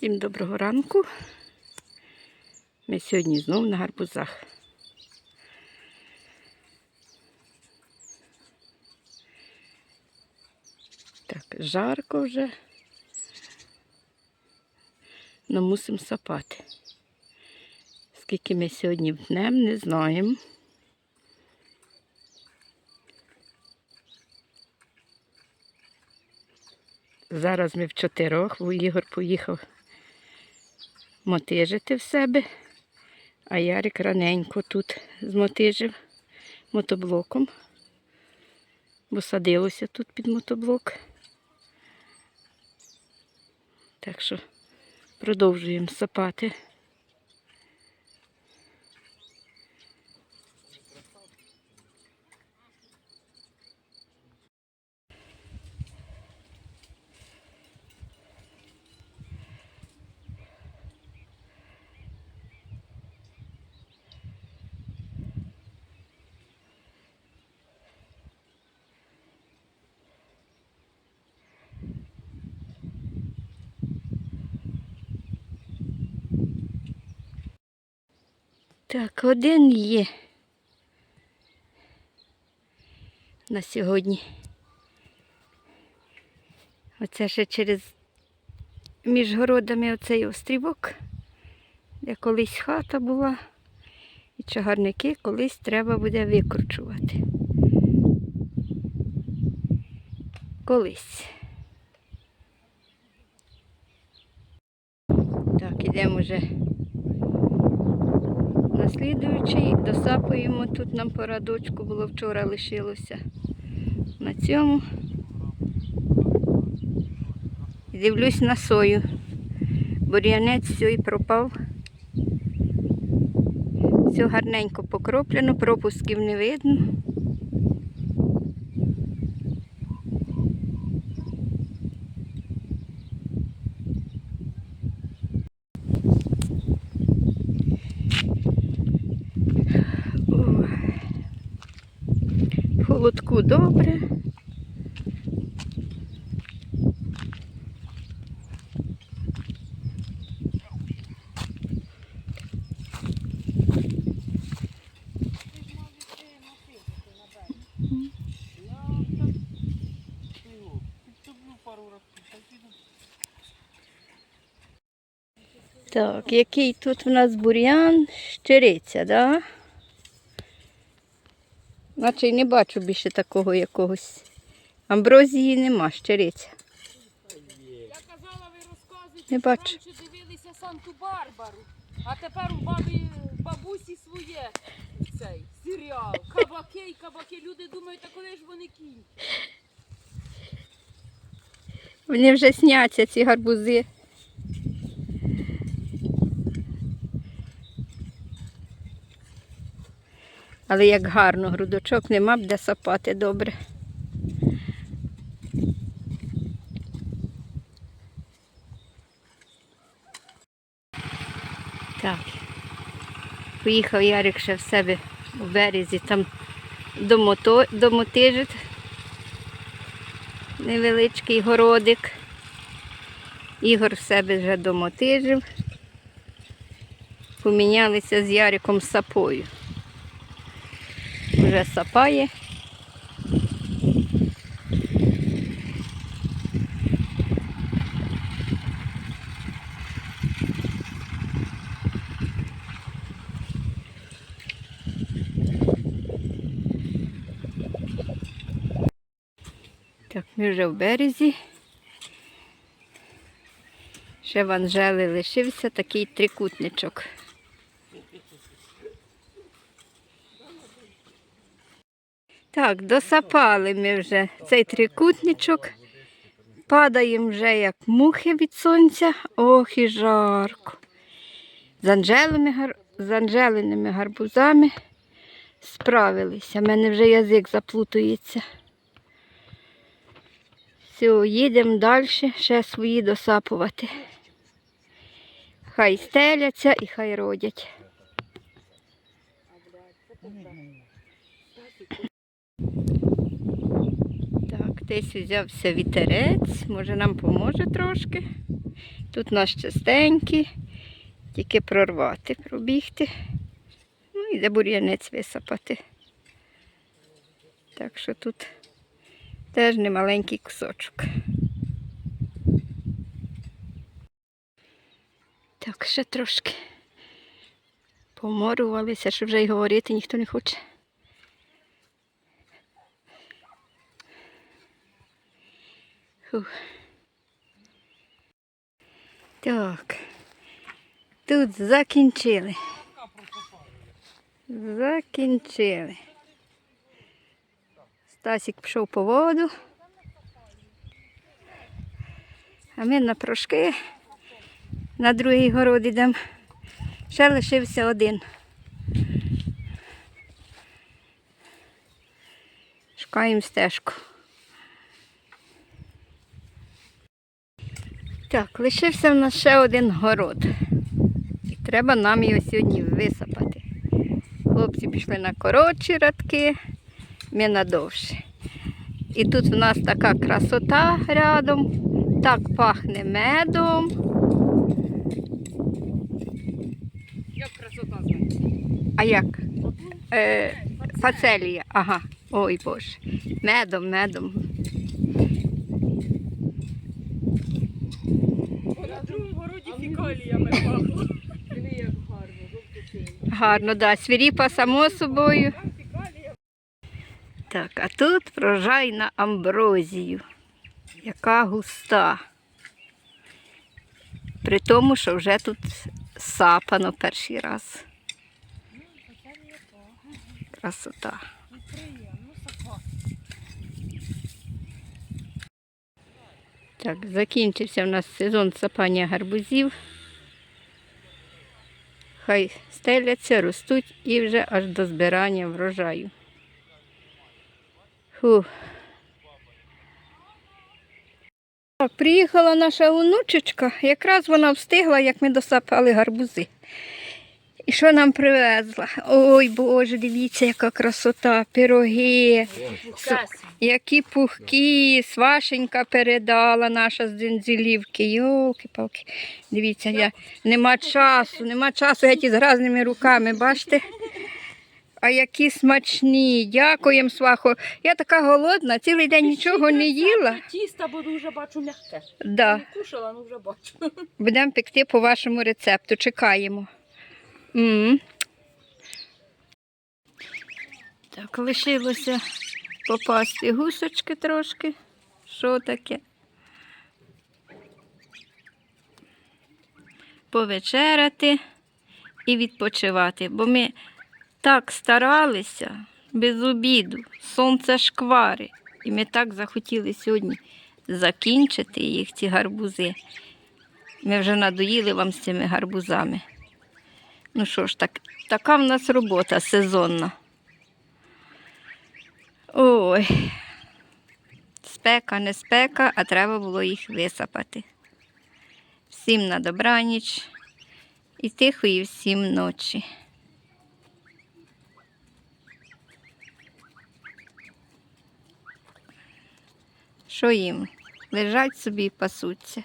Всім доброго ранку. Ми сьогодні знову на гарбузах. Так, жарко вже. Но мусимо сапати. Скільки ми сьогодні днем, не знаємо. Зараз ми в чотирьох, Ігор поїхав мотижити в себе, а Ярик раненько тут змотижив мотоблоком, бо садилося тут під мотоблок. Так що продовжуємо сапати. Так, один є на сьогодні. Оце ще через між городами оцей острівок, де колись хата була, і чагарники колись треба буде викручувати. Колись. Так, ідемо вже наслідуючий, досапуємо. Тут нам по радочку було вчора лишилося на цьому. Дивлюсь на сою. Бур'янець все пропав. Все гарненько покроплено, пропусків не видно. Ой. В Холодку добре. Так, який тут у нас бур'ян? Щириця, да? Наче й не бачу більше такого якогось. Амброзії нема, щириця. Я казала, ви розказуєте, Не бачу. дивилися Санту-Барбару, а тепер у бабі, бабусі своє цей серіал. Кабаки і кабаки. Люди думають, а коли ж вони кінь? Вони вже сняться, ці гарбузи. Але як гарно, грудочок нема б де сапати добре. Так. Поїхав Ярик ще в себе у березі, там домотижить невеличкий городик. Ігор в себе вже домотижив. Помінялися з Яриком сапою. Вже сапає. Так, ми вже в березі. Ще в Анжели лишився такий трикутничок. Так, досапали ми вже цей трикутничок. Падаємо вже як мухи від сонця. Ох і жарко. З, Анжелими, з Анжелиними гарбузами справилися. У мене вже язик заплутується. Все, їдемо далі, ще свої досапувати. Хай стеляться і хай родять. Так, десь взявся вітерець, може нам поможе трошки. Тут нас чистенький, тільки прорвати, пробігти. Ну і де бур'янець висапати. Так що тут теж немаленький кусочок. Так, ще трошки поморувалися, що вже й говорити ніхто не хоче. Фух. Так. Тут закінчили. Закінчили. Стасік пішов по воду. А ми на прошки на другий город йдемо. Ще лишився один. Шукаємо стежку. Так, лишився в нас ще один город. І треба нам його сьогодні висапати. Хлопці пішли на коротші радки, ми на довші. І тут в нас така красота рядом, так пахне медом. Як красота знаєте. А як? Е, фацелія. Ага. Ой Боже. Медом, медом. На другому городі фікаліями пахло. Гарно, жовто-синій. Да. Свіріпа само собою. Так, а тут врожай на амброзію. Яка густа. При тому, що вже тут сапано перший раз. Красота. Так, закінчився в нас сезон сапання гарбузів. Хай стеляться, ростуть і вже аж до збирання врожаю. Фу. Так, приїхала наша онучечка, якраз вона встигла, як ми досапали гарбузи. І що нам привезла? Ой Боже, дивіться, яка красота, пироги, які пухкі, свашенька передала наша з Дзензілівки. Йолки-палки. Дивіться, я... нема часу, нема часу геть із гразними руками, бачите? А які смачні. Дякуємо, свахо. Я така голодна, цілий день нічого не їла. Тіста, бо вже бачу м'яке. Да. Не кушала, ну вже бачу. Будемо пекти по вашому рецепту. Чекаємо. м Так, лишилося попасти гусочки трошки. Що таке? Повечеряти і відпочивати. Бо ми так старалися без обіду, сонце шквари. І ми так захотіли сьогодні закінчити їх, ці гарбузи. Ми вже надоїли вам з цими гарбузами. Ну що ж, так, така в нас робота сезонна. Ой. Спека, не спека, а треба було їх висапати. Всім на добраніч і тихої всім ночі. Що їм? Лежать собі і пасуться.